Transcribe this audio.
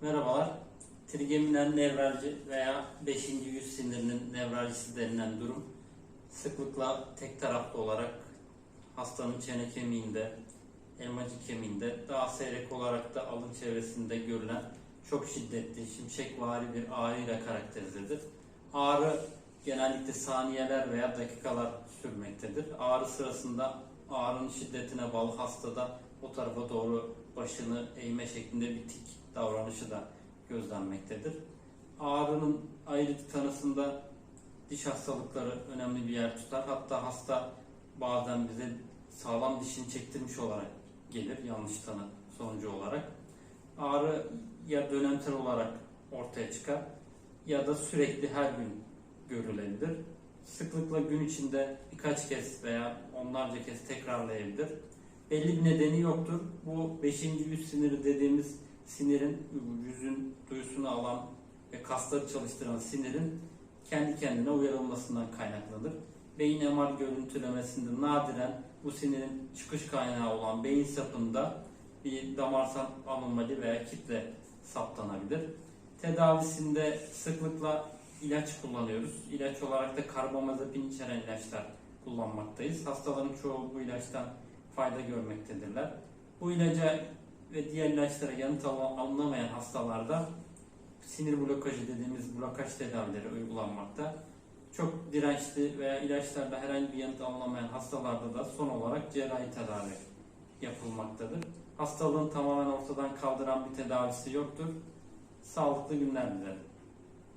Merhabalar. Trigeminal nevralji veya 5. yüz sinirinin nevralcisi denilen durum sıklıkla tek taraflı olarak hastanın çene kemiğinde, elmacık kemiğinde, daha seyrek olarak da alın çevresinde görülen çok şiddetli, şimşekvari bir ağrı ile karakterizedir. Ağrı genellikle saniyeler veya dakikalar sürmektedir. Ağrı sırasında ağrının şiddetine bağlı hastada o tarafa doğru başını eğme şeklinde bir tik davranışı da gözlenmektedir. Ağrının ayrıntı tanısında diş hastalıkları önemli bir yer tutar. Hatta hasta bazen bize sağlam dişini çektirmiş olarak gelir yanlış tanı sonucu olarak. Ağrı ya dönemsel olarak ortaya çıkar ya da sürekli her gün görülebilir. Sıklıkla gün içinde birkaç kez veya onlarca kez tekrarlayabilir. Belli bir nedeni yoktur. Bu 5. yüz siniri dediğimiz sinirin yüzün duyusunu alan ve kasları çalıştıran sinirin kendi kendine uyarılmasından kaynaklanır. Beyin MR görüntülemesinde nadiren bu sinirin çıkış kaynağı olan beyin sapında bir damarsal anomali veya kitle saptanabilir. Tedavisinde sıklıkla ilaç kullanıyoruz. İlaç olarak da karbamazepin içeren ilaçlar kullanmaktayız. Hastaların çoğu bu ilaçtan fayda görmektedirler. Bu ilaca ve diğer ilaçlara yanıt al- alınamayan hastalarda sinir blokajı dediğimiz blokaj tedavileri uygulanmakta. Çok dirençli veya ilaçlarda herhangi bir yanıt alınamayan hastalarda da son olarak cerrahi tedavi yapılmaktadır. Hastalığın tamamen ortadan kaldıran bir tedavisi yoktur. Sağlıklı günler dilerim.